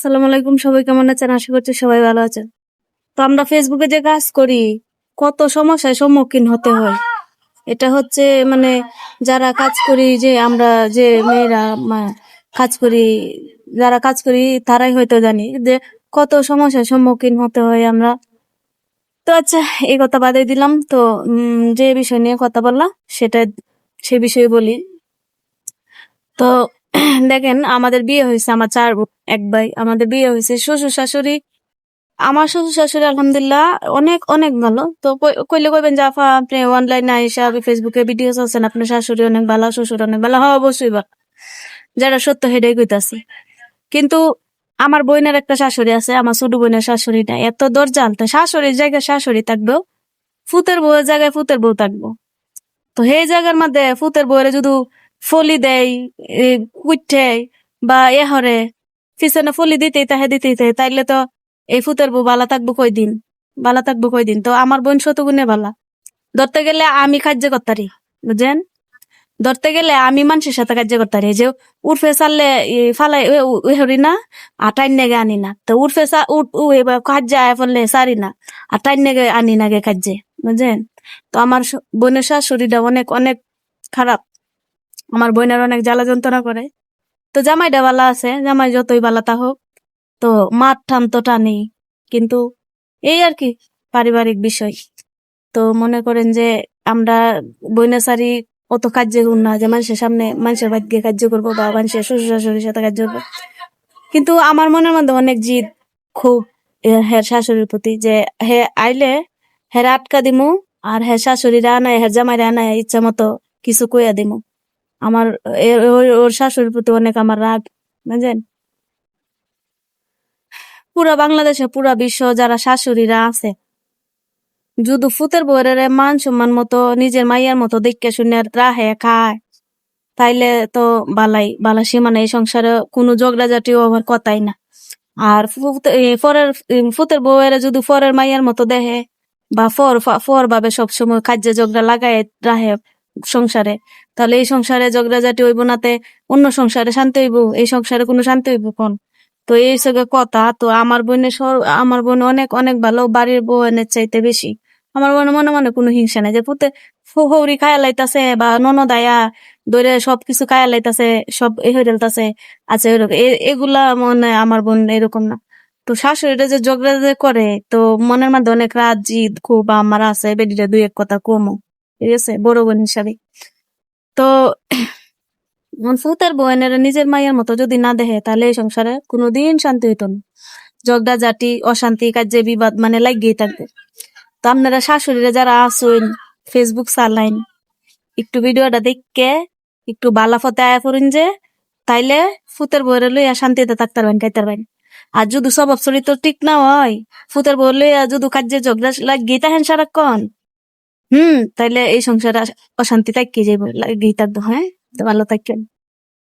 সালাম আলাইকুম, সবাই কেমন আছেন? আশা করছি সবাই ভালো আছেন। তো আমরা ফেসবুকে যে কাজ করি, কত সমস্যায় সম্মুখীন হতে হয়। এটা হচ্ছে মানে যারা কাজ করি যে আমরা যে মেয়েরা কাজ করি, যারা কাজ করি তারাই হয়তো জানি যে কত সমস্যার সম্মুখীন হতে হয় আমরা। তো আচ্ছা এই কথা বাদে দিলাম। তো যে বিষয় নিয়ে কথা বললাম সেটা সে বিষয়ে বলি। তো দেখেন, আমাদের বিয়ে হয়েছে আমার চার এক ভাই, আমাদের বিয়ে হয়েছে শ্বশুর শাশুড়ি। আমার শ্বশুর শাশুড়ি, আলহামদুলিল্লাহ, অনেক অনেক ভালো। তো কই- কইলে কইবেন যে, আফা, আপনি অনলাইনে আইসা ফেসবুকে ভিডিও আছেন, আপনার শাশুড়ি অনেক ভালো, শ্বশুর অনেক ভালো। হ্যাঁ অবশ্যই বা যারা সত্য হেডে কইতাছি। কিন্তু আমার বোনের একটা শাশুড়ি আছে, আমার ছোট বোনের শাশুড়ি নাই এত দরজাল। তো শাশুড়ির জায়গায় শাশুড়ি থাকব, ফুতের বউয়ের জায়গায় ফুতের বউ থাকব। তো সেই জায়গার মধ্যে ফুতের বউয়ের যদি ফলি দেয় এ, কুইঠে বা এ হরে। পিছনে ফলি দিতে তাহে তাহে। তাইলে তো এই ফুতের বউ বালা থাকব কয়দিন? বালা থাকব কয়দিন? তো আমার বোন শতগুণে বালা। ধরতে গেলে আমি কার্য করতারি বুঝেন? ধরতে গেলে আমি মানুষের সাথে কার্য করতারি। যে উর্ফে চাললে ফালাই হরি না আর টাইন নেগে আনি না। তো উর্ফে কার্য আয় ফেললে সারি না আর টাইন নেগে আনি না গে কার্যে বুঝছেন তো আমার বোনের শাশুড়িটা অনেক অনেক খারাপ। আমার বোনের অনেক জ্বালা যন্ত্রণা করে। তো জামাইটা বালা আছে, জামাই যতই বালা তা হোক। তো মাঠ টান তো টানি কিন্তু এই আর কি পারিবারিক বিষয়। তো মনে করেন যে আমরা বইনাসারি অত কার্য না, যে মানুষের সামনে মানুষের বাড়ি গিয়ে কার্য করব বা মানুষের শ্বশুর শাশুড়ির সাথে কার্য করব। কিন্তু আমার মনের মধ্যে অনেক জিদ, খুব হের শাশুড়ির প্রতি যে হে আইলে হের আটকা দিমু, আর হের শাশুড়িরা আনায় হের জামাইরা আনায় ইচ্ছা মতো কিছু কইয়া দিমু। আমার ওর শাশুড়ির প্রতি অনেক আমার রাগ বুঝলেন পুরা বাংলাদেশে, পুরা বিশ্ব যারা শাশুড়িরা আছে, যদি ফুতের বউয়ের মান সম্মান মতো, নিজের মাইয়ার মতো দেখে শুনে রাহে খায়। তাইলে তো বালাই বালা সীমানা এই সংসারে কোনো ঝগড়াঝাটিও আমার কথাই না। আর ফরের ফুতের বউয়ের যদি ফরের মাইয়ার মতো দেহে, বা ফর ফর ভাবে সবসময় খাদ্য ঝগড়া লাগায় রাহে। সংসারে। তাহলে এই সংসারে ঝগড়াঝাটি হইব নাতে অন্য সংসারে শান্তি হইব? এই সংসারে কোনো শান্তি হইব কোন? তো এই সঙ্গে কথা। তো আমার বোনের আমার বোন অনেক অনেক ভালো। বাড়ির বোনের চাইতে বেশি। আমার বোনের মনে মনে কোনো হিংসা নাই যে পুতে হৌরি খায়া লাইতাছে বা ননদায়া দৈরে সবকিছু খায়া লাইতাছে, সব এ হয়ে লাইতাছে আছে এরকম এগুলা মনে আমার বোন এরকম না। তো শাশুড়িটা যে ঝগড়া করে, তো মনের মধ্যে অনেক রাত জিদ খুব আমার আছে। বেডিটা দুই এক কথা কমো। ঠিক আছে বড় বোন হিসাবে তো ফুতের বোনের নিজের মায়ের মতো যদি না দেখে, তাহলে এই সংসারে কোনোদিন শান্তি হইতো না। ঝগড়া জাতি অশান্তি কাজে বিবাদ মানে লাগিয়েই থাকবে। তো আপনারা শাশুড়িরা যারা আসুন ফেসবুক চালাইন, একটু ভিডিওটা দেখকে একটু বালা ফতে আয়া করুন যে, তাইলে ফুতের বউরে লইয়া শান্তিতে থাকতে পারবেন, খাইতে পারবেন। আর যদি স্বভাব চরিত্র ঠিক না হয় ফুতের বউ লইয়া যদি কাজে ঝগড়া লাগিয়ে তাহেন সারাক্ষণ হুম তাইলে এই সংসারে অশান্তি থাকি যাইব গীতার দোহায় হ্যাঁ তো ভালো থাকেন